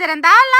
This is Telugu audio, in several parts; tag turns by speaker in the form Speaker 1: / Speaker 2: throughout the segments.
Speaker 1: சிறந்தால்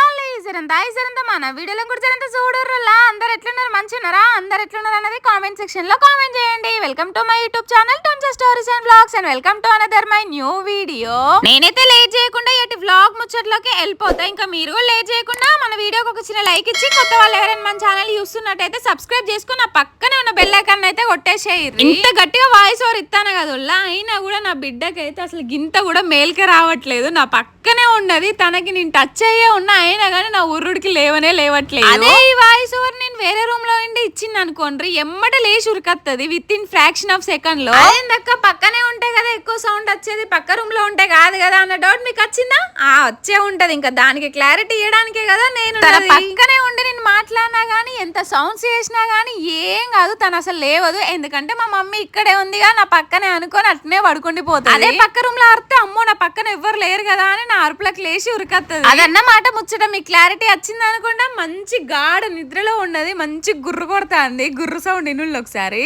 Speaker 1: లాలి జరంతా ఈ మన వీడియోలో కూడా జరంతా చూడర్రలా? అందరు ఎట్లున్నారు? మంచిగున్నారా? అందరు ఎట్లున్నారు అన్నది కామెంట్ సెక్షన్లో కామెంట్ చేయండి. Welcome to my YouTube channel టొంచా stories and blogs and welcome to another my new video నేనైతే లేట్ చేయకుండా ఎటు బ్లాగ్ ముచ్చట్లోకి వెళ్ళిపోతా. ఇంకా మీరు కూడా లేట్ చేయకుండా మన వీడియోకి ఒక చిన్న లైక్ ఇచ్చి కొత్త వాళ్ళు ఎవరైనా మన ఛానల్ చూస్తున్నట్టయితే సబ్స్క్రైబ్ చేసుకుని నా పక్కనే ఉన్న బెల్ ఐకాన్ అయితే కొట్టేసేయండి ఇంత గట్టిగా వాయిస్ ఓవర్ ఇస్తాను కదా. అయినా కూడా నా బిడ్డకైతే అసలు గింత కూడా మేల్కే రావట్లేదు. నా పక్కనే ఉన్నది తనకి నేను టచ్ అయ్యే ఉన్నా అయినా కానీ నా ఉర్రుడికి లేవనే లేవట్లేదు. అదే ఈ వాయిస్ ఓవర్ నేను వేరే రూమ్లో ఉండి ఇచ్చింది అనుకోండి ఎమ్మట లేచి ఉరికత్తది విత్ ఇన్ ఫ్రాక్షన్ ఆఫ్ సెకండ్లో. అదేందక్క పక్కనే ఉంటే కదా ఎక్కువ సౌండ్ వచ్చేది పక్క రూమ్లో ఉంటే కాదు కదా అన్న డౌట్ మీకు వచ్చిందా? ఆ వచ్చే ఉంటది. ఇంకా దానికి క్లారిటీ ఇవ్వడానికే కదా నేను. పక్కనే ఉండి నేను మాట్లాడినా గానీ ఎంత సౌండ్స్ చేసినా గానీ ఏం కాదు తను అసలు లేవదు. ఎందుకంటే మా మమ్మీ ఇక్కడే ఉందిగా నా పక్కనే అనుకొని అట్నే పడుకుండి పోతుంది. అదే పక్క రూమ్లో అరితే అమ్మో నా పక్కన ఎవ్వరు లేరు కదా అని నా అరుపులకు లేచి ఉరికత్తది. అదన్నమాట ముచ్చట మీకు క్లారిటీ వచ్చింది అనుకుంటా మంచి గాఢ నిద్రలో ఉన్నది మంచి గుర్రు కొడతాంది. గుర్రు సౌండ్ ఇనుళ్ళు ఒకసారి.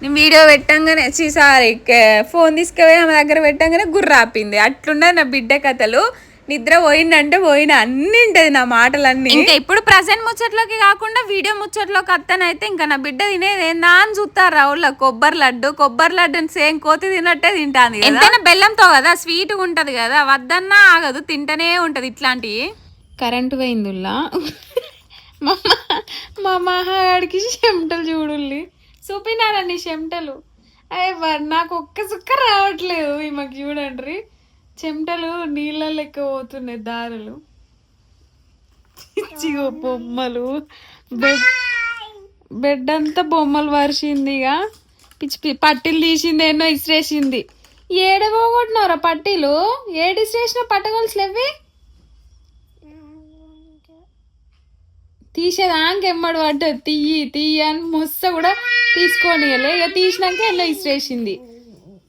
Speaker 1: నేను వీడియో పెట్టంగానే సారీ ఫోన్ తీసుకుపోయి ఆమె దగ్గర పెట్టంగానే గుర్ర ఆపింది అట్లున్నది నా బిడ్డ కథలు. నిద్ర పోయిందంటే పోయిన అన్ని ఉంటది నా మాటలన్నీ. ఇంకా ఇప్పుడు ప్రజెంట్ ముచ్చట్లోకి కాకుండా వీడియో ముచ్చట్లోకి అత్తనైతే ఇంకా నా బిడ్డ తినేది ఏందా అని చూస్తారు రావుల కొబ్బరి లడ్డు కొబ్బరి లడ్డు సేమ్ కోతి తినట్టే తింటాంది ఎంతైనా బెల్లంతో కదా స్వీట్ ఉంటది కదా వద్దన్నా ఆగదు తింటనే ఉంటది ఇట్లాంటివి కరెంటు పోయిందిల్లా? మా మా మహాడికి చెమటలు చూడుల్లి. చూపినారండి చెమటలు. అయ్య నాకు ఒక్క సుక్క రావట్లేదు ఈమెకు చూడండి. చెమటలు నీళ్ళ లెక్క పోతున్నాయి దారులు. చిగో బొమ్మలు. బెడ్ బెడ్ అంతా బొమ్మలు వరిసింది ఇక పిచ్చి పి- పట్టీలు తీసింది ఎన్నో ఇసిరేసింది. ఏడబోగొట్టినవరా పట్టీలు? ఏడు ఇసిరేసిన పట్టగొలుసులు ఎవి తీసేదానికి ఎమ్మడి పడ్డది. తీయి తీయి అని మొస్స కూడా తీసుకొని ఇక తీసినాక ఎన్నో ఇసిరేసింది.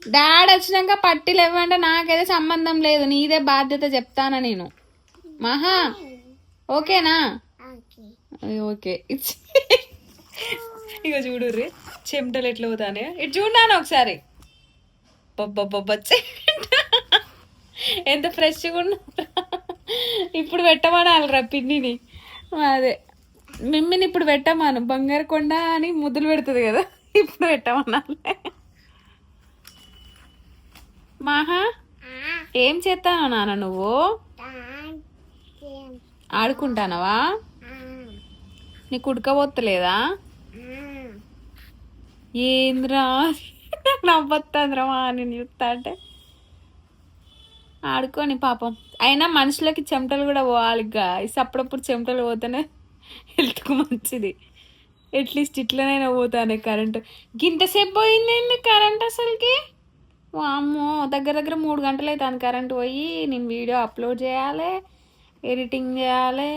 Speaker 1: డాడీ వచ్చినాక పట్టీలు ఇవ్వంటే నాకైతే సంబంధం లేదు. నీదే బాధ్యత చెప్తానా నేను? మహా? ఓకేనా? ఓకే. ఇక చూడుర్రి. చెమటలు ఎట్లా అవుతానే ఇటు చూడాను ఒకసారి. ఎంత ఫ్రెష్గా ఉన్నా ఇప్పుడు పెట్టమనాలిరా పిన్నిని. అదే. మిమ్మిని ఇప్పుడు పెట్టమాను. బంగారు కొండ అని ముద్దులు పెడుతుంది కదా. ఇప్పుడు పెట్టమనాలి. మాహా? ఏం చేస్తావు నాన్న నువ్వు? ఆడుకుంటానవా? నీకు ఉడకబోత్తలేదా ఏంద్రా? నవ్వొత్తాంద్రా మా నేను చూస్తా అంటే. ఆడుకోని పాపం. అయినా మనుషులకి చెమటలు కూడా పోవాలి ఇస్ అప్పుడప్పుడు చెమటలు పోతేనే హెల్త్కు మంచిది. అట్లీస్ట్ ఇట్లనైనా పోతానే కరెంటు. గింతసేపు పోయింది కరెంట్ అసలుకి? అమ్మో దగ్గర దగ్గర మూడు గంటలు అవుతుంది కరెంట్ పోయి నేను వీడియో అప్లోడ్ చేయాలి ఎడిటింగ్ చేయాలి.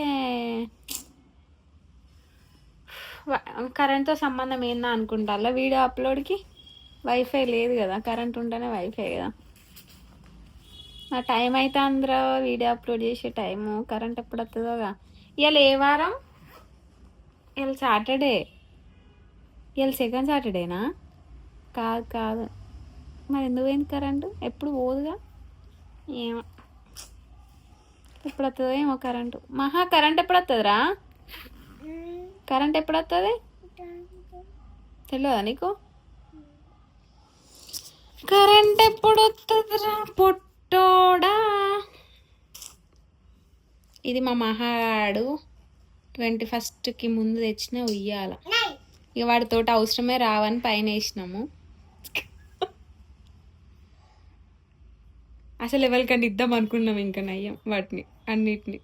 Speaker 1: కరెంట్తో సంబంధం ఏందా అనుకుంటా వీడియో అప్లోడ్కి? వైఫై లేదు కదా కరెంట్ ఉంటేనే వైఫై కదా. నా టైం అయితే అందరూ వీడియో అప్లోడ్ చేసే టైము కరెంట్ ఎప్పుడు వస్తుందోగా ఇవాళ ఏ వారం? ఇవాళ సాటర్డే. ఇవాళ సెకండ్ సాటర్డేనా? కాదు కాదు. మరి ఎందుకు పోయింది కరెంటు ఎప్పుడు పోదుగా? ఏమో. ఎప్పుడు వస్తుందో ఏమో కరెంటు. మహా కరెంట్ ఎప్పుడు వస్తుందిరా కరెంట్ ఎప్పుడు వస్తుంది తెలియదా నీకు? కరెంట్ ఎప్పుడు వస్తుందిరా పొట్టోడా? ఇది మా మహాడు ట్వంటీ ఫస్ట్కి ముందు తెచ్చిన ఉయ్యాల. ఇక వాడితోటి అవసరమే రావని పైన వేసినాము. అసలు ఎవరికన్నా ఇద్దాం అనుకున్నాం ఇంకా నయ్యం వాటిని అన్నిటిని.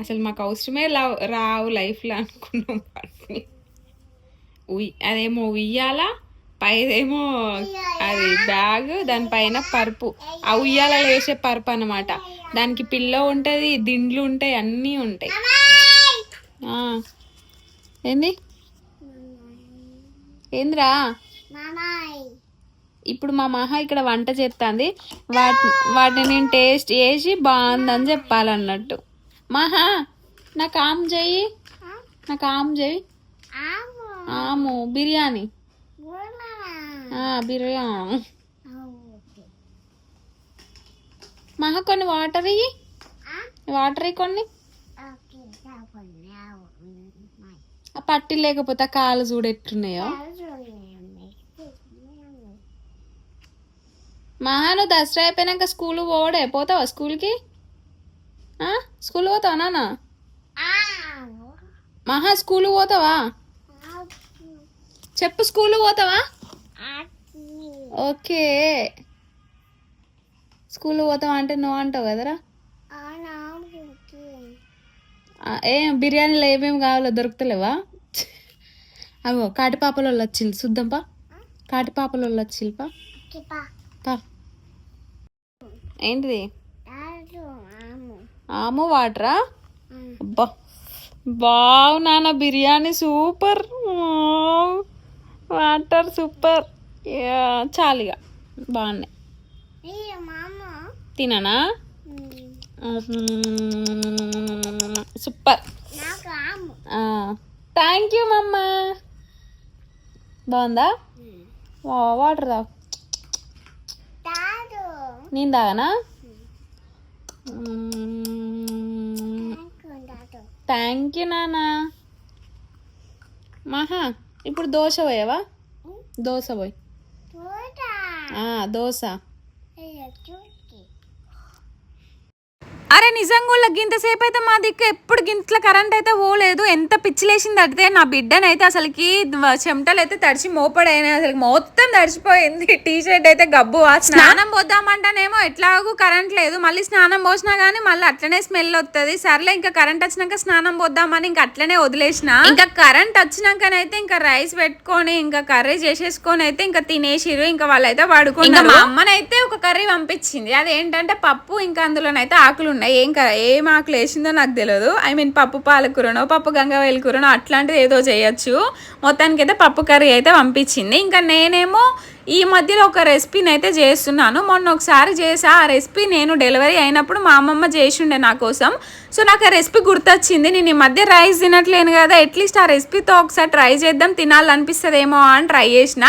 Speaker 1: అసలు మాకు అవసరమే లావ్ రావు లైఫ్లో అనుకున్నాం వాటిని. ఉయ్ అదేమో ఉయ్యాల పైదేమో అది బ్యాగ్ దానిపైన పరుపు. ఆ ఉయ్యాలలో వేసే పరుపు అన్నమాట. దానికి పిల్ల ఉంటుంది దిండ్లు ఉంటాయి అన్నీ ఉంటాయి. ఏంది? ఏందిరా? ఇప్పుడు మా మహా ఇక్కడ వంట చేస్తుంది వాటి వాటిని నేను టేస్ట్ చేసి బాగుందని చెప్పాలన్నట్టు. మహా నాకు ఆమ్ చెయ్యి. నాకు ఆమ్ చెయ్యి. ఆము బిర్యానీ. బిర్యానీ. మహా కొన్ని వాటర్ ఇయ్యి. వాటర్ కొన్ని. పట్టి లేకపోతే కాలు చూడెట్టున్నాయో మహాను దసరా అయిపోయినాక స్కూల్ పోవడే పోతావా స్కూల్కి? స్కూల్ పోతావా నాన్న? మహా స్కూల్ పోతావా? చెప్పు స్కూల్ పోతావా? ఓకే. స్కూల్ పోతావా అంటే నువ్వు అంటావు కదరా? ఏం బిర్యానీలో ఏమేమి కావాలో దొరుకుతలేవా? అవో కాటిపాపలు వాళ్ళు వచ్చింది చూద్దాంపా కాటిపాపలు వచ్చిల్పా ఏంటిది? ఆము. వాటరా? అబ్బా. బావు నాన్న బిర్యానీ సూపర్. Water super. చాలిగా బాగున్నాయి. తిననా? సూపర్. థ్యాంక్ యూ మమ్మ. బాగుందా? వాటర్ తాగు. నేను తాగనా? థ్యాంక్ యూ నాన్న మహా ఇప్పుడు దోశ పోయావా? దోశ పోయి. దోశ. అరే నిజంగా గింతసేపు అయితే మా దిక్కు ఎప్పుడు గింతల కరెంట్ అయితే పోలేదు. ఎంత పిచ్చిలేసింది అడితే నా బిడ్డనైతే అసలుకి చెమటలు అయితే తడిచి మోపడైనా అసలు మొత్తం తడిచిపోయింది. టీ షర్ట్ అయితే గబ్బు. స్నానం పోద్దామంటేనేమో ఎట్లాగూ కరెంట్ లేదు. మళ్ళీ స్నానం పోసినా గానీ మళ్ళీ అట్లనే స్మెల్ వస్తుంది సర్లే ఇంకా కరెంట్ వచ్చినాక స్నానం పోద్దామని ఇంకా అట్లనే వదిలేసిన. ఇంకా కరెంట్ వచ్చినాకనైతే ఇంకా రైస్ పెట్టుకొని ఇంకా కర్రీ చేసేసుకొని అయితే ఇంకా తినేసిరు ఇంకా వాళ్ళైతే పడుకున్నారు. మా అమ్మనైతే ఒక కర్రీ పంపించింది. అదేంటంటే పప్పు ఇంకా అందులోనైతే ఆకులు ఉన్నాయి ఏం క- ఏం ఆకులు వేసిందో నాకు తెలియదు ఐ మీన్ పప్పు పాలకూరనో పప్పు గంగవేలు కూరనో అట్లాంటిది ఏదో చేయొచ్చు. మొత్తానికి అయితే పప్పు కర్రీ అయితే పంపించింది. ఇంకా నేనేమో ఈ మధ్యలో ఒక రెసిపీని అయితే చేస్తున్నాను. మొన్న ఒకసారి చేసా. ఆ రెసిపీ నేను డెలివరీ అయినప్పుడు మా అమ్మమ్మ చేసిండే నా కోసం. సో నాకు ఆ రెసిపీ గుర్తొచ్చింది. నేను ఈ మధ్య రైస్ తినట్లేను కదా. అట్లీస్ట్ ఆ రెసిపీతో ఒకసారి ట్రై చేద్దాం. తినాలనిపిస్తుందేమో అని ట్రై చేసిన.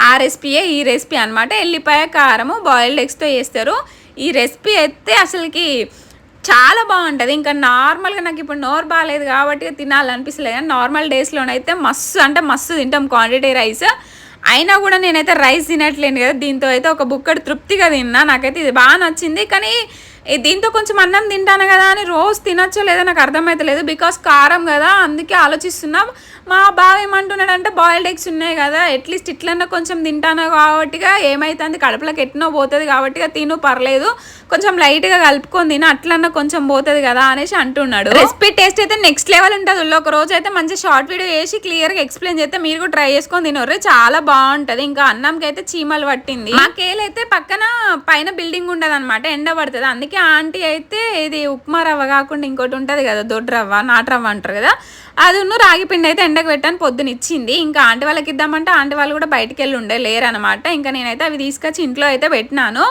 Speaker 1: ఆ రెసిపీయే ఈ రెసిపీ అనమాట ఎల్లిపాయ కారము బాయిల్డ్ ఎగ్స్తో చేస్తారు. ఈ రెసిపీ అయితే అసలుకి చాలా బాగుంటుంది. ఇంకా నార్మల్గా నాకు ఇప్పుడు నోరు బాగాలేదు కాబట్టి తినాలనిపిస్తలేదు కానీ నార్మల్ డేస్లోనైతే మస్తు అంటే మస్తు తింటాం క్వాంటిటీ రైస్. అయినా కూడా నేనైతే రైస్ తినట్లేను కదా దీంతో అయితే ఒక బుక్కడు తృప్తిగా తిన్నా. నాకైతే ఇది బాగా నచ్చింది. కానీ దీంతో కొంచెం అన్నం తింటాను కదా అని రోజు తినచ్చో లేదో నాకు అర్థమవుతలేదు బికాస్ కారం కదా అందుకే ఆలోచిస్తున్నాం. మా బావ ఏమంటున్నాడంటే బాయిల్డ్ ఎగ్స్ ఉన్నాయి కదా అట్లీస్ట్ ఇట్లన్నా కొంచెం తింటాను కాబట్టిగా ఏమైతుంది? కడుపులోకి ఎట్నో పోతుంది కాబట్టిగా తిను పర్లేదు. కొంచెం లైట్గా కలుపుకొని తిన అట్లన్నా కొంచెం పోతుంది కదా అనేసి అంటున్నాడు. రెసిపీ టేస్ట్ అయితే నెక్స్ట్ లెవెల్ ఉంటుంది ఒక రోజు అయితే మంచి షార్ట్ వీడియో వేసి క్లియర్గా ఎక్స్ప్లెయిన్ చేస్తే మీరు కూడా ట్రై చేసుకొని తినరు చాలా బాగుంటది. ఇంకా అన్నంకి అయితే చీమలు పట్టింది. మా కేలైతే పక్కన పైన బిల్డింగ్ ఉండదు అనమాట ఎండ పడుతుంది. అందుకే ఆంటీ అయితే ఇది ఉప్మా రవ్వ కాకుండా ఇంకోటి ఉంటది కదా దొడ్డు రవ్వ నాటు రవ్వ అంటారు కదా అది ఉన్న రాగి పిండి అయితే ఎండకు పెట్టాను పొద్దున ఇచ్చింది. ఇంకా ఆంటీ వాళ్ళకి ఇద్దామంటే ఆంటీ వాళ్ళు కూడా బయటికి వెళ్ళి ఉండే లేరనమాట ఇంకా నేనైతే అవి తీసుకొచ్చి ఇంట్లో అయితే పెట్టినాను.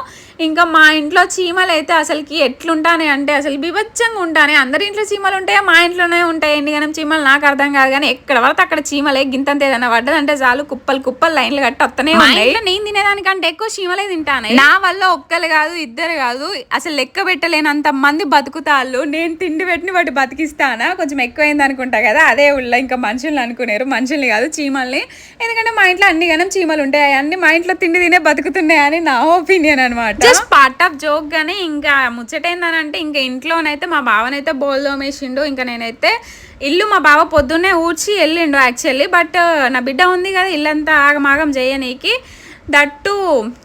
Speaker 1: ఇంకా మా ఇంట్లో చీమలు అయితే అసలుకి ఎట్లుంటానే అంటే అసలు బిభత్సంగా ఉంటానే. అందరి ఇంట్లో చీమలు ఉంటాయా మా ఇంట్లోనే ఉంటాయి ఎండిగనం చీమలు నాకు అర్థం కాదు కానీ ఎక్కడ పడితే అక్కడ చీమలే గింతంత ఏదైనా పడ్డదంటే చాలు కుప్పలు కుప్పలు లైన్లు కట్టి వస్తూనే ఉన్నాయి నేను తినేదానికంటే ఎక్కువ చీమలే తింటాను. నా వల్ల ఒక్కరు కాదు ఇద్దరు కాదు. అసలు లెక్క పెట్టలేనంత మంది బతుకుతాళ్ళు. నేను తిండి పెట్టిన వాటి బతికిస్తానా? కొంచెం ఎక్కువైంది అనుకుంటా కదా. అదే ఉళ్ళ ఇంకా మనుషుల్ని అనుకునేరు. మనుషుల్ని కాదు చీమల్ని. ఎందుకంటే మా ఇంట్లో అన్ని గనం చీమలు ఉంటాయి అన్ని మా ఇంట్లో తిండి తినే బతుకుతున్నాయని నా ఒపీనియన్ అనమాట జస్ట్ పార్ట్ ఆఫ్ జోక్ గానీ ఇంకా ముచ్చటైందనంటే ఇంకా ఇంట్లోనైతే మా బావనైతే బోల్ తోమేసిండు ఇంకా నేనైతే ఇల్లు మా బావ పొద్దున్నే ఊడ్చి వెళ్ళిండు యాక్చువల్లీ బట్ uh, నా బిడ్డ ఉంది కదా ఇల్లంతా ఆగమాగం చేయనీకి దట్టు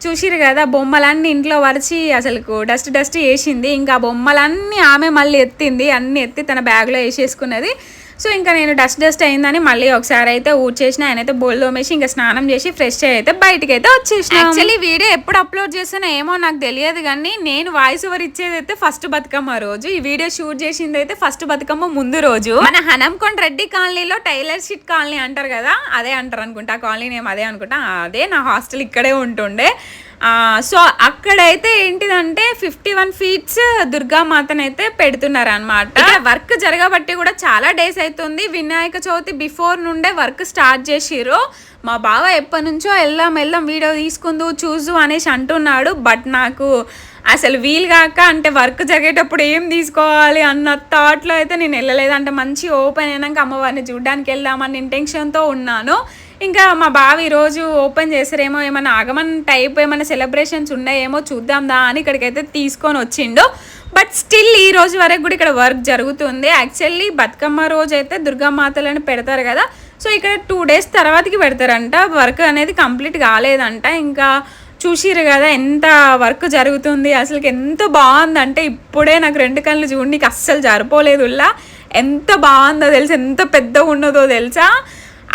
Speaker 1: చూసిరు కదా బొమ్మలన్నీ ఇంట్లో వరిచి అసలు డస్ట్ డస్ట్ వేసింది ఇంకా బొమ్మలన్నీ ఆమె మళ్ళీ ఎత్తింది. అన్ని ఎత్తి తన బ్యాగ్లో వేసేసుకున్నది. సో ఇంకా నేను డస్ట్ డస్ట్ అయిందని మళ్ళీ ఒకసారి అయితే ఊడ్చేసిన ఆయన అయితే బోల్ తోమేసి ఇంకా స్నానం చేసి ఫ్రెష్ అయితే బయటికి అయితే వచ్చేసిన. యాక్చువల్లీ వీడియో ఎప్పుడు అప్లోడ్ చేసినా ఏమో నాకు తెలియదు కానీ నేను వాయిస్ ఓవర్ ఇచ్చేది అయితే ఫస్ట్ బతుకమ్మ రోజు. ఈ వీడియో షూట్ చేసింది అయితే ఫస్ట్ బతుకమ్మ ముందు రోజు. మన హనంకొండ రెడ్డి కాలనీలో టైలర్ షీట్ కాలనీ అంటారు కదా అదే అంటారు అనుకుంటా. ఆ కాలనీ నేమ్ అదే అనుకుంటా. అదే నా హాస్టల్ ఇక్కడే ఉంటుండే. సో అక్కడైతే ఏంటిదంటే ఫిఫ్టీ వన్ ఫీట్స్ దుర్గామాతనైతే పెడుతున్నారు అనమాట వర్క్ జరగబట్టి కూడా చాలా డేస్ అవుతుంది వినాయక చవితి బిఫోర్ నుండే వర్క్ స్టార్ట్ చేసిర్రు. మా బావ ఎప్పటి నుంచో వెళ్దాం వెళ్దాం వీడియో తీసుకుందు చూసు అనేసి అంటున్నాడు. బట్ నాకు అసలు వీలు కాక అంటే వర్క్ జరిగేటప్పుడు ఏం తీసుకోవాలి అన్న థాట్లో అయితే నేను వెళ్ళలేదు. అంటే మంచి ఓపెన్ అయినాక అమ్మవారిని చూడడానికి వెళ్దామని ఇంటెన్షన్తో ఉన్నాను. ఇంకా మా బావ ఈరోజు ఓపెన్ చేసారేమో ఏమైనా ఆగమన్ టైప్ ఏమైనా సెలబ్రేషన్స్ ఉన్నాయేమో చూద్దాందా అని ఇక్కడికైతే తీసుకొని వచ్చిండు. బట్ స్టిల్ ఈ రోజు వరకు కూడా ఇక్కడ వర్క్ జరుగుతుంది. యాక్చువల్లీ బతుకమ్మ రోజు అయితే దుర్గామాతలను పెడతారు కదా. సో ఇక్కడ టూ డేస్ తర్వాతకి పెడతారంట. వర్క్ అనేది కంప్లీట్ కాలేదంట. ఇంకా చూసిరు కదా ఎంత వర్క్ జరుగుతుంది. అసలుకి ఎంత బాగుందంటే ఇప్పుడే నాకు రెండు కళ్ళు చూడడానికి అస్సలు జరిపోలేదులా ఎంత బాగుందో తెలుసా? ఎంత పెద్దగా ఉన్నదో తెలుసా?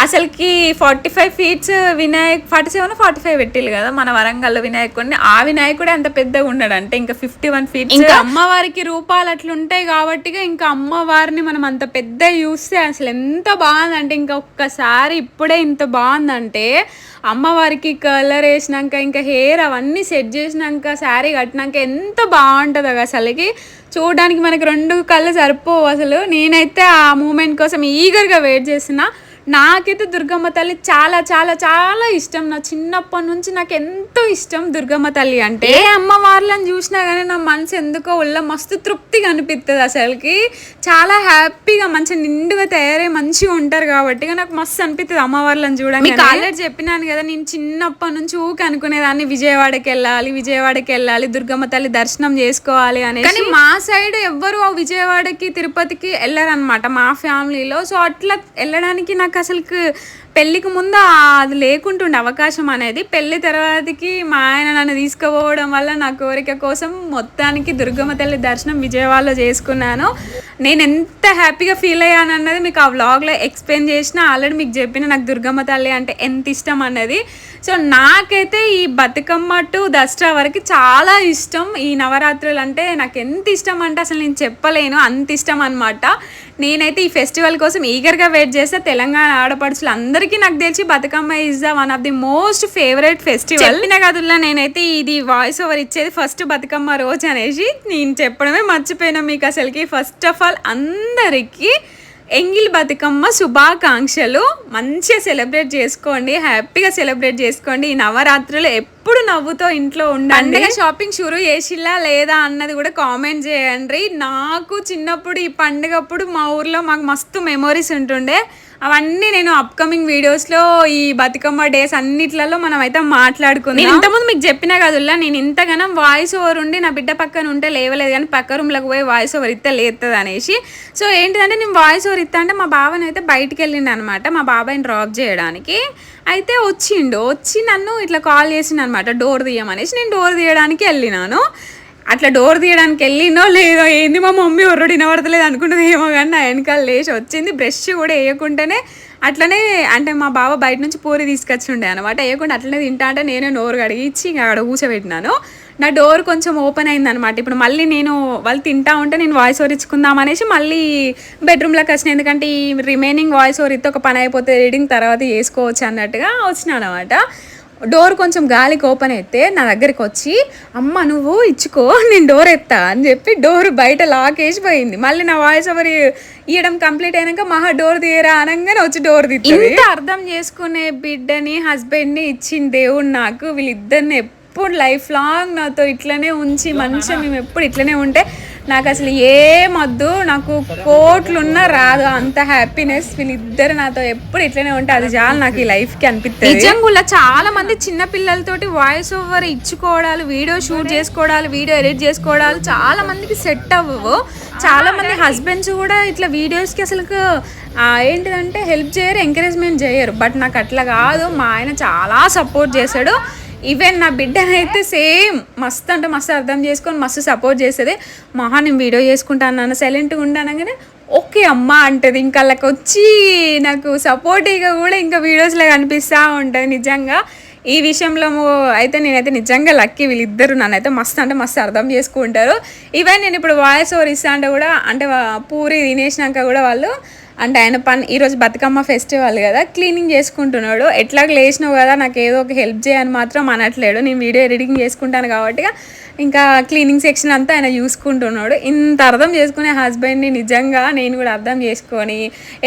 Speaker 1: అసలుకి forty five feets Vinayak forty seven forty five పెట్టిల్లు కదా మన వరంగల్లో వినాయకుడిని. ఆ వినాయకుడే అంత పెద్దగా ఉన్నాడు అంటే ఇంకా ఫిఫ్టీ వన్ ఫీట్ ఇంకా అమ్మవారికి రూపాలు అట్లుంటాయి కాబట్టి ఇంకా అమ్మవారిని మనం అంత పెద్ద చూస్తే అసలు ఎంత బాగుందంటే ఇంకా ఒక్కసారి ఇప్పుడే ఇంత బాగుందంటే అమ్మవారికి కలర్ వేసినాక ఇంకా హెయిర్ అవన్నీ సెట్ చేసినాక శారీ కట్టినాక ఎంత బాగుంటుంది అసలుకి. చూడడానికి మనకి రెండు కళ్ళు సరిపోవు అసలు. నేనైతే ఆ మూమెంట్ కోసం ఈగర్గా వెయిట్ చేస్తున్నా. నాకైతే దుర్గమ్మ తల్లి చాలా చాలా చాలా ఇష్టం. నా చిన్నప్పటి నుంచి నాకు ఎంతో ఇష్టం దుర్గమ్మ తల్లి అంటే. ఏ అమ్మవార్లను చూసినా కానీ నా మనసు ఎందుకో ఉల్ల మస్తు తృప్తిగా అనిపిస్తుంది అసలుకి. చాలా హ్యాపీగా మంచిగా నిండుగా తయారై మంచిగా ఉంటారు కాబట్టి నాకు మస్తు అనిపిస్తుంది అమ్మవార్లను చూడండి ఆల్రెడీ చెప్పినాను కదా నేను చిన్నప్పటి నుంచి ఊకి అనుకునేదాన్ని విజయవాడకి వెళ్ళాలి విజయవాడకి వెళ్ళాలి దుర్గమ్మ తల్లి దర్శనం చేసుకోవాలి అని కానీ మా సైడ్ ఎవ్వరు ఆ విజయవాడకి తిరుపతికి వెళ్ళారనమాట మా ఫ్యామిలీలో. సో అట్లా వెళ్ళడానికి నాకు అసలు పెళ్ళికి ముందు అది లేకుంటుండే అవకాశం అనేది పెళ్ళి తర్వాతకి మా ఆయన నన్ను తీసుకుపోవడం వల్ల నా కోరిక కోసం మొత్తానికి దుర్గమ్మ తల్లి దర్శనం విజయవాడలో చేసుకున్నాను. నేను ఎంత హ్యాపీగా ఫీల్ అయ్యాను అన్నది మీకు ఆ వ్లాగ్లో ఎక్స్ప్లెయిన్ చేసిన ఆల్రెడీ మీకు చెప్పిన నాకు దుర్గమ్మ తల్లి అంటే ఎంత ఇష్టం అన్నది. సో నాకైతే ఈ బతుకమ్మ టు దసరా వరకు చాలా ఇష్టం. ఈ నవరాత్రులు అంటే నాకు ఎంత ఇష్టం అంటే అసలు నేను చెప్పలేను. అంత ఇష్టం అనమాట నేనైతే ఈ ఫెస్టివల్ కోసం ఈగర్గా వెయిట్ చేస్తే తెలంగాణ ఆడపడుచులు అందరికీ నాకు తెలిసి Bathukamma is the one of the most favourite festival చెప్పిన కదుల్లా నేనైతే ఇది వాయిస్ ఓవర్ ఇచ్చేది ఫస్ట్ బతుకమ్మ రోజు అనేసి నేను చెప్పడమే మర్చిపోయినా మీకు అసలుకి. ఫస్ట్ ఆఫ్ ఆల్ అందరికీ ఎంగిల్ బతుకమ్మ శుభాకాంక్షలు. మంచిగా సెలబ్రేట్ చేసుకోండి. హ్యాపీగా సెలబ్రేట్ చేసుకోండి. ఈ నవరాత్రులు ఎప్పుడు నవ్వుతో ఇంట్లో ఉండండి. షాపింగ్ షురూ చేసిల్లా లేదా అన్నది కూడా కామెంట్ చేయండి. నాకు చిన్నప్పుడు ఈ పండుగప్పుడు మా ఊర్లో మాకు మస్తు మెమొరీస్ ఉంటుండే. అవన్నీ నేను అప్కమింగ్ వీడియోస్లో ఈ బతుకమ్మ డేస్ అన్నిట్లలో మనం అయితే మాట్లాడుకుందాం. నేను ఇంతకుముందు మీకు చెప్పినా కదుల్లా నేను ఇంతగానం వాయిస్ ఓవర్ ఉండి నా బిడ్డ పక్కన ఉంటే లేవలేదు కానీ పక్క రూమ్లోకి పోయి వాయిస్ ఓవర్ ఇస్తే లేస్తుంది అనేసి. సో ఏంటిదంటే నేను వాయిస్ ఓవర్ ఇస్తా అంటే మా బాబాయ్ అయితే బయటికి వెళ్ళిండు అనమాట మా బాబాయ్ని డ్రాప్ చేయడానికి. అయితే వచ్చిండు వచ్చి నన్ను ఇట్లా కాల్ చేసిండు అనమాట డోర్ తీయమనేసి. నేను డోర్ తీయడానికి వెళ్ళినాను. అట్లా డోర్ తీయడానికి వెళ్ళినో లేదో ఏంది మా మమ్మీ ఒర్రు వినబడతలేదు అనుకుంటుంది ఏమో కానీ నా వెనకాల లేచి వచ్చింది. బ్రష్ కూడా వేయకుండానే అట్లనే అంటే మా బావ బయట నుంచి పూరి తీసుకొచ్చి ఉండే అనమాట వేయకుండా అట్లనే తింటా అంటే నేనే నోరు కడిగిచ్చి ఇంకా అక్కడ కూర్చోబెట్టినాను. నా డోర్ కొంచెం ఓపెన్ అయింది అనమాట ఇప్పుడు మళ్ళీ నేను వాళ్ళు తింటా ఉంటే నేను వాయిస్ ఓవర్ ఇచ్చుకుందాం అనేసి మళ్ళీ బెడ్రూమ్లోకి వచ్చిన ఎందుకంటే ఈ రిమైనింగ్ వాయిస్ ఓవర్ ఇస్తే ఒక పని అయిపోతే రీడింగ్ తర్వాత చేసుకోవచ్చు అన్నట్టుగా వచ్చినా అనమాట డోర్ కొంచెం గాలికి ఓపెన్ అయితే నా దగ్గరికి వచ్చి అమ్మ నువ్వు ఇచ్చుకో నేను డోర్ ఎత్తా అని చెప్పి డోర్ బయట లాక్ వేసిపోయింది. మళ్ళీ నా వాయిస్ ఓవర్ ఇవ్వడం కంప్లీట్ అయినాక మహా డోర్ తీయరా అనగానే వచ్చి డోర్ తీస్తుంది ఇంత అర్థం చేసుకునే బిడ్డని హస్బెండ్ని ఇచ్చిన దేవుడు నాకు వీళ్ళిద్దరిని ఎప్పుడు లైఫ్ లాంగ్ నాతో ఇట్లనే ఉంచి మంచిగా మేము ఎప్పుడు ఇట్లనే ఉంటే నాకు అసలు ఏమొద్దు నాకు కోట్లున్నా రాదు. అంత హ్యాపీనెస్ వీళ్ళిద్దరు నాతో ఎప్పుడు ఇట్లనే ఉంటే అది చాలు నాకు ఈ లైఫ్కి అనిపిస్తుంది నిజంగా చాలా మంది చిన్న పిల్లలతోటి వాయిస్ ఓవర్ ఇచ్చుకోవడాలు వీడియో షూట్ చేసుకోవడాలు వీడియో ఎడిట్ చేసుకోవడాలు చాలా మందికి సెట్ అవ్వవు. చాలా మంది హస్బెండ్స్ కూడా ఇట్లా వీడియోస్కి అసలు ఏంటిదంటే హెల్ప్ చేయరు ఎంకరేజ్మెంట్ చేయరు. బట్ నాకు అట్లా కాదు మా ఆయన చాలా సపోర్ట్ చేశాడు. ఈవెన్ నా బిడ్డనైతే సేమ్ మస్తు అంటే మస్తు అర్థం చేసుకొని మస్తు సపోర్ట్ చేసేది. మహా నేను వీడియో చేసుకుంటాను అన్న సైలెంట్గా ఉండనగానే ఓకే అమ్మ అంటది. ఇంకా వాళ్ళకి వచ్చి నాకు సపోర్టివ్గా కూడా ఇంకా వీడియోస్లో కనిపిస్తూ ఉంటుంది నిజంగా. ఈ విషయంలో అయితే నేనైతే నిజంగా లక్కీ వీళ్ళిద్దరు నన్నైతే మస్తు అంటే మస్తు అర్థం చేసుకుంటారు. ఈవెన్ నేను ఇప్పుడు వాయిస్ ఓవర్ ఇస్తా అంటే కూడా అంటే పూరి తినేసినాక కూడా వాళ్ళు అంటే ఆయన పని ఈరోజు బతుకమ్మ ఫెస్టివల్ కదా క్లీనింగ్ చేసుకుంటున్నాడు. ఎట్లాగ లేచినావు కదా నాకు ఏదో ఒక హెల్ప్ చేయని మాత్రం అనట్లేడు. నేను వీడియో ఎడిటింగ్ చేసుకుంటాను కాబట్టి ఇంకా క్లీనింగ్ సెక్షన్ అంతా ఆయన చూసుకుంటున్నాడు. ఇంత అర్థం చేసుకునే హస్బెండ్ని నిజంగా నేను కూడా అర్థం చేసుకొని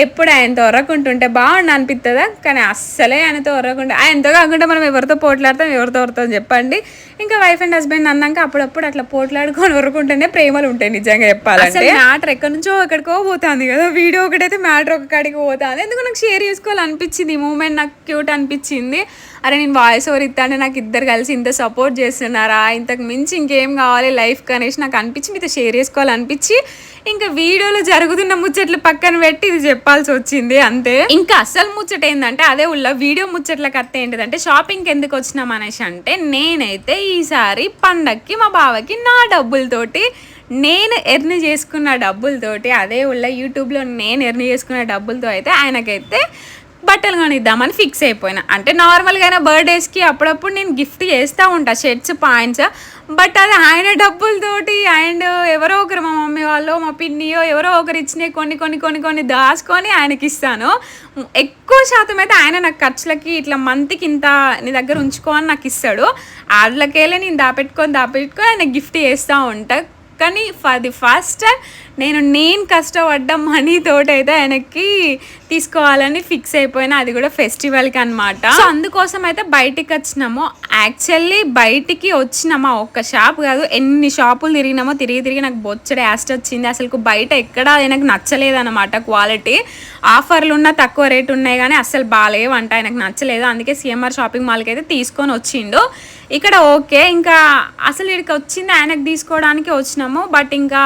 Speaker 1: ఎప్పుడు ఆయనతో ఒర్రకుంటుంటే బాగుండు అనిపిస్తుందా కానీ అస్సలే ఆయనతో ఒర్రకుంటే ఆయనతో కాకుండా మనం ఎవరితో పోట్లాడతాం ఎవరితో ఒరుతాం చెప్పండి. ఇంకా వైఫ్ అండ్ హస్బెండ్ అన్నాక అప్పుడప్పుడు అట్లా పోట్లాడుకొని ఒరుకుంటేనే ప్రేమలు ఉంటాయి నిజంగా చెప్పాలంటే. మ్యాటర్ ఎక్కడి నుంచో ఎక్కడికో పోతుంది కదా. వీడియో ఒకటైతే మ్యాటర్ ఒక కాడికి పోతుంది. ఎందుకు నాకు షేర్ చేసుకోవాలనిపించింది. ఈ మూమెంట్ నాకు క్యూట్ అనిపించింది. అరే నేను వాయిస్ ఓవర్ ఇస్తాను నాకు ఇద్దరు కలిసి ఇంత సపోర్ట్ చేస్తున్నారా? ఇంతకు మించి ఇంకేం కావాలి లైఫ్ అనేసి నాకు అనిపించి మీతో షేర్ చేసుకోవాలనిపించి ఇంకా వీడియోలో జరుగుతున్న ముచ్చట్లు పక్కన పెట్టి ఇది చెప్పాల్సి వచ్చింది అంతే. ఇంకా అసలు ముచ్చట ఏంటంటే అదే ఉల్ల వీడియో ముచ్చట్ల కథ ఏంటిదంటే షాపింగ్కి ఎందుకు వచ్చినాం అనేసి అంటే నేనైతే ఈసారి పండక్కి మా బావకి నా డబ్బులతోటి నేను ఎర్న్ చేసుకున్న డబ్బులతోటి అదే ఉల్ల యూట్యూబ్లో నేను ఎర్న్ చేసుకున్న డబ్బులతో అయితే ఆయనకైతే బట్టలు కొనిద్దామని ఫిక్స్ అయిపోయినా. అంటే నార్మల్గా అయినా బర్త్డేస్కి అప్పుడప్పుడు నేను గిఫ్ట్ చేస్తూ ఉంటా షర్ట్స్ పాయింట్స్. బట్ అది ఆయన డబ్బులతోటి అండ్ ఎవరో ఒకరు మా మమ్మీ వాళ్ళు మా పిన్నియో ఎవరో ఒకరు ఇచ్చినవి కొన్ని కొన్ని కొన్ని కొన్ని దాచుకొని ఆయనకి ఇస్తాను. ఎక్కువ శాతం అయితే ఆయన నాకు ఖర్చులకి ఇట్లా మంత్కి ఇంత నీ దగ్గర ఉంచుకో అని నాకు ఇస్తాడు. వాళ్ళకెళ్ళి నేను దాపెట్టుకొని దాపెట్టుకొని ఆయన గిఫ్ట్ చేస్తూ ఉంటా. కానీ ఫర్ ది ఫస్ట్ టైం నేను నేను కష్టపడ్డ మనీ తోటి అయితే ఆయనకి తీసుకోవాలని ఫిక్స్ అయిపోయినా అది కూడా ఫెస్టివల్కి అనమాట సో అందుకోసం అయితే బయటికి వచ్చినాము. యాక్చువల్లీ బయటికి వచ్చినామా ఒక్క షాప్ కాదు. ఎన్ని షాపులు తిరిగినామో తిరిగి తిరిగి నాకు బొచ్చడి యాస్ట్ వచ్చింది. అసలు బయట ఎక్కడ ఆయనకు నచ్చలేదు అనమాట క్వాలిటీ ఆఫర్లు ఉన్న తక్కువ రేట్ ఉన్నాయి కానీ అసలు బాగాలేవు అంట. ఆయనకు నచ్చలేదు. అందుకే సిఎంఆర్ షాపింగ్ మాల్కి అయితే తీసుకొని వచ్చిండు. ఇక్కడ ఓకే. ఇంకా అసలు ఇక్కడికి వచ్చింది ఆయనకు తీసుకోవడానికి వచ్చినాము. బట్ ఇంకా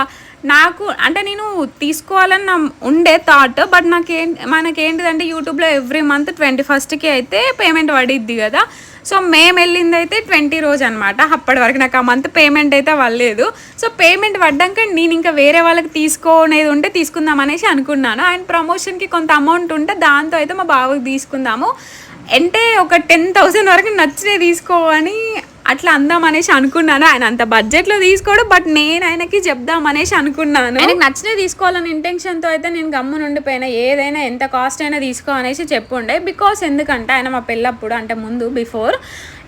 Speaker 1: నాకు అంటే నేను తీసుకోవాలని నా ఉండే థాట్ బట్ నాకేం మనకేంటిదంటే యూట్యూబ్లో ఎవ్రీ మంత్ ట్వంటీ ఫస్ట్కి అయితే పేమెంట్ పడిద్ది కదా. సో మేము వెళ్ళింది అయితే ట్వంటీ రోజు అనమాట అప్పటి వరకు నాకు ఆ మంత్ పేమెంట్ అయితే పడలేదు. సో పేమెంట్ పడ్డాక నేను ఇంకా వేరే వాళ్ళకి తీసుకోనేది ఉంటే తీసుకుందాం అనేసి అనుకున్నాను. అండ్ ప్రమోషన్కి కొంత అమౌంట్ ఉంటే దాంతో అయితే మా బావకి తీసుకుందాము. అంటే ఒక టెన్ థౌసండ్ వరకు నచ్చినే తీసుకో అని అట్లా అందాం అనేసి అనుకున్నాను. ఆయన అంత బడ్జెట్లో తీసుకోడు బట్ నేను ఆయనకి చెప్దాం అనేసి అనుకున్నాను. ఆయనకి నచ్చినవి తీసుకోవాలని ఇంటెన్షన్తో అయితే నేను గమ్మున ఉండిపోయినా. ఏదైనా ఎంత కాస్ట్ అయినా తీసుకో అనేసి చెప్పుండే. బికాస్ ఎందుకంటే ఆయన మా పెళ్ళప్పుడు అంటే ముందు బిఫోర్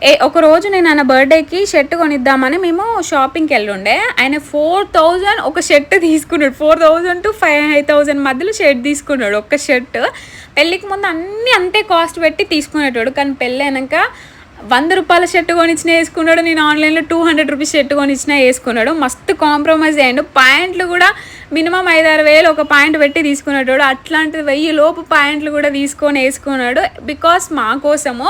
Speaker 1: ఏ ఒక రోజు నేను ఆయన బర్త్డేకి షర్ట్ కొనిద్దామని మేము షాపింగ్కి వెళ్ళుండే ఆయన ఫోర్ థౌజండ్ ఒక షర్ట్ తీసుకున్నాడు. Four thousand to five thousand మధ్యలో షర్ట్ తీసుకున్నాడు ఒక్క షర్ట్. పెళ్ళికి ముందు అన్నీ అంతే కాస్ట్ పెట్టి తీసుకునేటోడు. కానీ పెళ్ళైనాక వంద రూపాయల షర్ట్ కొనిచ్చిన వేసుకున్నాడు నేను ఆన్లైన్లో టూ హండ్రెడ్ రూపీస్ షర్ట్ కొనిచ్చిన వేసుకున్నాడు. మస్తు కాంప్రమైజ్ అయ్యాడు. ప్యాంట్లు కూడా మినిమం ఐదారు వేలు ఒక పాయింట్ పెట్టి తీసుకునేటోడు అట్లాంటిది వెయ్యి లోపు పాయింట్లు కూడా తీసుకొని వేసుకున్నాడు. బికాస్ మా కోసము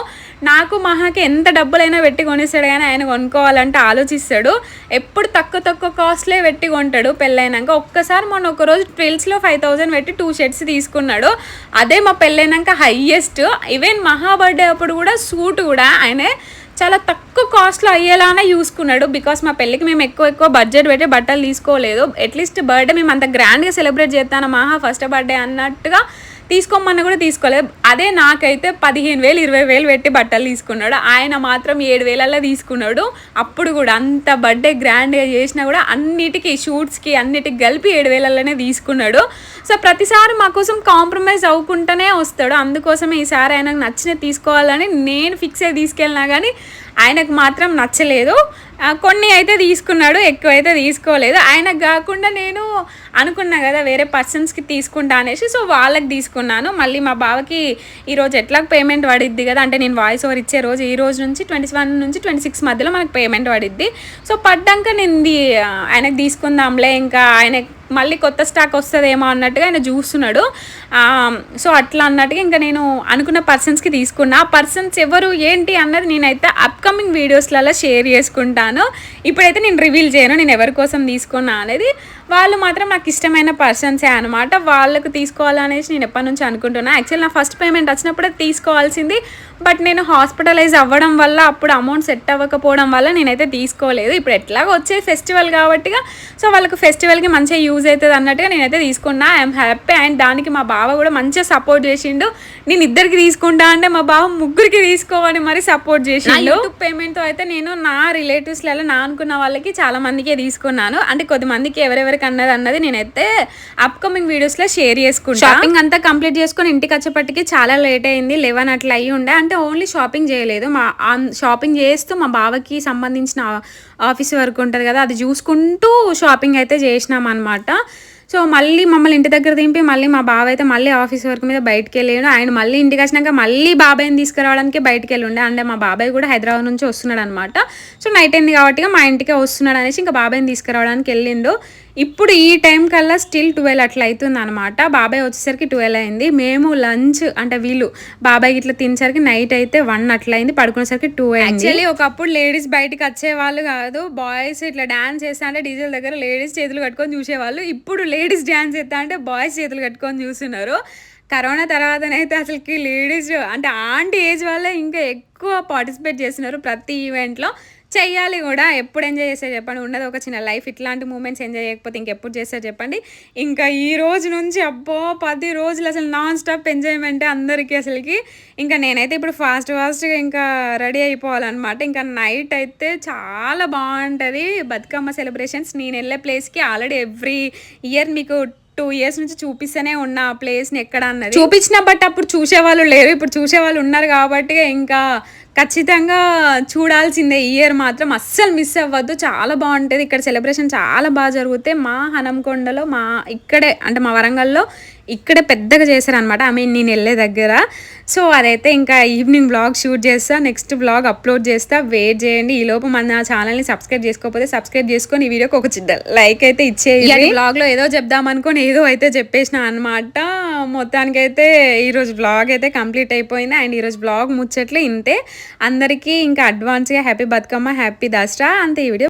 Speaker 1: నాకు మహాకి ఎంత డబ్బులైనా పెట్టి కొనిస్తాడు కానీ ఆయన కొనుక్కోవాలంటే ఆలోచిస్తాడు. ఎప్పుడు తక్కువ తక్కువ కాస్ట్లే పెట్టి కొంటాడు పెళ్ళైనాక. ఒక్కసారి మొన్న ఒకరోజు ట్విల్స్లో ఫైవ్ థౌజండ్ పెట్టి టూ షర్ట్స్ తీసుకున్నాడు. అదే మా పెళ్ళైనాక హయ్యెస్ట్ ఈవెన్ మహా బర్త్డే అప్పుడు కూడా సూట్ కూడా ఆయనే చాలా తక్కువ కాస్ట్లో అయ్యేలానే చూసుకున్నాడు. బికాస్ మా పెళ్ళికి మేము ఎక్కువ ఎక్కువ బడ్జెట్ పెట్టి బట్టలు తీసుకోలేదు. అట్లీస్ట్ బర్త్డే మేము అంత గ్రాండ్గా సెలబ్రేట్ చేస్తాను. మహా ఫస్ట్ బర్త్డే అన్నట్టుగా తీసుకోమన్నా కూడా తీసుకోలేదు. అదే నాకైతే పదిహేను వేలు ఇరవై వేలు పెట్టి బట్టలు తీసుకున్నాడు. ఆయన మాత్రం ఏడు వేలల్లో తీసుకున్నాడు. అప్పుడు కూడా అంత బర్త్డే గ్రాండ్గా చేసినా కూడా అన్నిటికీ షూట్స్కి అన్నిటికి కలిపి ఏడు వేలల్లోనే తీసుకున్నాడు. సో ప్రతిసారి మా కోసం కాంప్రమైజ్ అవ్వకుండానే వస్తాడు. అందుకోసమే ఈసారి ఆయనకు నచ్చినవి తీసుకోవాలని నేను ఫిక్స్ అయ్యి తీసుకెళ్ళినా కానీ ఆయనకు మాత్రం నచ్చలేదు. కొన్ని అయితే తీసుకున్నాడు ఎక్కువ అయితే తీసుకోలేదు. ఆయనకు కాకుండా నేను అనుకున్నా కదా వేరే పర్సన్స్కి తీసుకుంటా అనేసి సో వాళ్ళకి తీసుకున్నాను. మళ్ళీ మా బావకి ఈరోజు ఎట్లా పేమెంట్ పడిద్ది కదా అంటే నేను వాయిస్ ఓవర్ ఇచ్చే రోజు ఈ రోజు నుంచి ట్వంటీ వన్ నుంచి ట్వంటీ సిక్స్ మధ్యలో మనకు పేమెంట్ పడిద్ది. సో పడ్డాక నేను ఆయనకు తీసుకుందాంలే ఇంకా ఆయన మళ్ళీ కొత్త స్టాక్ వస్తుందేమో అన్నట్టుగా ఆయన చూస్తున్నాడు. సో అట్లా అన్నట్టుగా ఇంకా నేను అనుకున్న పర్సన్స్కి తీసుకున్నా. ఆ పర్సన్స్ ఎవరు ఏంటి అన్నది నేనైతే అప్కమింగ్ వీడియోస్లలో షేర్ చేసుకుంటాను. ఇప్పుడైతే నేను రివీల్ చేయను నేను ఎవరి కోసం తీసుకున్నా అనేది. వాళ్ళు మాత్రం నాకు ఇష్టమైన పర్సన్సే అనమాట వాళ్ళకు తీసుకోవాలనేసి నేను ఎప్పటి నుంచి అనుకుంటున్నా. యాక్చువల్ నా ఫస్ట్ పేమెంట్ వచ్చినప్పుడే తీసుకోవాల్సింది. బట్ నేను హాస్పిటలైజ్ అవ్వడం వల్ల అప్పుడు అమౌంట్ సెట్ అవ్వకపోవడం వల్ల నేనైతే తీసుకోలేదు. ఇప్పుడు ఎట్లాగో వచ్చే ఫెస్టివల్ కాబట్టిగా సో వాళ్ళకి ఫెస్టివల్కి మంచిగా యూజ్ అవుతుంది అన్నట్టుగా నేనైతే తీసుకున్నా. ఐఎమ్ హ్యాపీ అండ్ దానికి మా బావ కూడా మంచిగా సపోర్ట్ చేసిండు. నేను ఇద్దరికి తీసుకుంటా అంటే మా బావ ముగ్గురికి తీసుకోవని మరి సపోర్ట్ చేసిండు. యూట్యూబ్ పేమెంట్తో అయితే నేను నా రిలేటివ్స్లలో నా అనుకున్న వాళ్ళకి చాలా మందికే తీసుకున్నాను. అంటే కొద్ది మందికి ఎవరెవరికి అన్నది అన్నది నేనైతే అప్కమింగ్ వీడియోస్లో షేర్ చేసుకుంటా. షాపింగ్ అంతా కంప్లీట్ చేసుకొని ఇంటికి వచ్చేపటికి చాలా లేట్ అయింది. లెవెన్ అట్లా అయ్యి ఉండే. అంటే ఓన్లీ షాపింగ్ చేయలేదు. మా షాపింగ్ చేస్తూ మా బావకి సంబంధించిన ఆఫీస్ వర్క్ ఉంటుంది కదా అది చూసుకుంటూ షాపింగ్ అయితే చేసినాం అనమాట సో మళ్ళీ మమ్మల్ని ఇంటి దగ్గర దింపి మళ్ళీ మా బావ అయితే మళ్ళీ ఆఫీస్ వర్క్ మీద బయటికి వెళ్ళాడు ఆయన మళ్ళీ ఇంటికి వచ్చినాక మళ్ళీ బాబాయ్ని తీసుకురావడానికి బయటికి వెళ్ళి ఉండే అంటే మా బాబాయ్ కూడా హైదరాబాద్ నుంచి వస్తున్నాడు అనమాట సో నైట్ అయింది కాబట్టి మా ఇంటికే వస్తున్నాడు అనేసి ఇంకా బాబాయ్ని తీసుకురావడానికి వెళ్ళిండు ఇప్పుడు ఈ టైం కల్లా స్టిల్ ట్వెల్వ్ అట్లా అవుతుంది అనమాట బాబాయ్ వచ్చేసరికి ట్వెల్వ్ అయింది. మేము లంచ్ అంటే వీళ్ళు బాబాయ్ ఇట్లా తినేసరికి నైట్ అయితే వన్ అట్లా అయింది. పడుకునేసరికి టూ అయింది. యాక్చువల్లీ ఒకప్పుడు లేడీస్ బయటకు వచ్చేవాళ్ళు కాదు. బాయ్స్ ఇట్లా డాన్స్ చేస్తా అంటే డీజిల్ దగ్గర లేడీస్ చేతులు కట్టుకొని చూసేవాళ్ళు. ఇప్పుడు లేడీస్ డాన్స్ చేస్తా అంటే బాయ్స్ చేతులు కట్టుకొని చూస్తున్నారు. కరోనా తర్వాతనైతే అసలుకి లేడీస్ అంటే ఆంటీ ఏజ్ వాళ్ళే ఇంకా ఎక్కువ పార్టిసిపేట్ చేస్తున్నారు ప్రతి ఈవెంట్లో. చెయ్యాలి కూడా. ఎప్పుడు ఎంజాయ్ చేస్తారు చెప్పండి. ఉండదు ఒక చిన్న లైఫ్ ఇట్లాంటి మూమెంట్స్ ఎంజాయ్ చేయకపోతే ఇంకెప్పుడు చేస్తారు చెప్పండి. ఇంకా ఈ రోజు నుంచి అబ్బో పది రోజులు అసలు నాన్ స్టాప్ ఎంజాయ్మెంట్ అందరికీ అసలుకి. ఇంకా నేనైతే ఇప్పుడు ఫాస్ట్ ఫాస్ట్గా ఇంకా రెడీ అయిపోవాలన్నమాట. ఇంకా నైట్ అయితే చాలా బాగుంటుంది. బతుకమ్మ సెలబ్రేషన్స్ నేను వెళ్ళే ప్లేస్కి ఆల్రెడీ ఎవ్రీ ఇయర్ మీకు టూ ఇయర్స్ నుంచి చూపిస్తూనే ఉన్నా ఆ ప్లేస్ని ఎక్కడ అన్నది. చూపించిన బట్ అప్పుడు చూసేవాళ్ళు లేరు. ఇప్పుడు చూసేవాళ్ళు ఉన్నారు కాబట్టి ఇంకా ఖచ్చితంగా చూడాల్సిందే. ఇయర్ మాత్రం అస్సలు మిస్ అవ్వద్దు. చాలా బాగుంటుంది. ఇక్కడ సెలబ్రేషన్ చాలా బాగా జరుగుతాయి మా హనంకొండలో మా ఇక్కడే అంటే మా వరంగల్లో ఇక్కడ పెద్దగా చేశారనమాట ఐ మీన్ నేను వెళ్ళే దగ్గర. సో అదైతే ఇంకా ఈవినింగ్ బ్లాగ్ షూట్ చేస్తా నెక్స్ట్ బ్లాగ్ అప్లోడ్ చేస్తా. వెయిట్ చేయండి. ఈ లోపు మన ఛానల్ని సబ్స్క్రైబ్ చేసుకోకపోతే సబ్స్క్రైబ్ చేసుకొని ఈ వీడియోకి ఒక చిన్న లైక్ అయితే ఇచ్చేయండి. బ్లాగ్లో ఏదో చెప్దాం అనుకొని ఏదో అయితే చెప్పేసిన అనమాట మొత్తానికైతే ఈరోజు బ్లాగ్ అయితే కంప్లీట్ అయిపోయింది. అండ్ ఈరోజు బ్లాగ్ ముచ్చట్లు ఇంతే. అందరికీ ఇంకా అడ్వాన్స్గా హ్యాపీ బతుకమ్మ హ్యాపీ దసరా. అంతే ఈ వీడియో.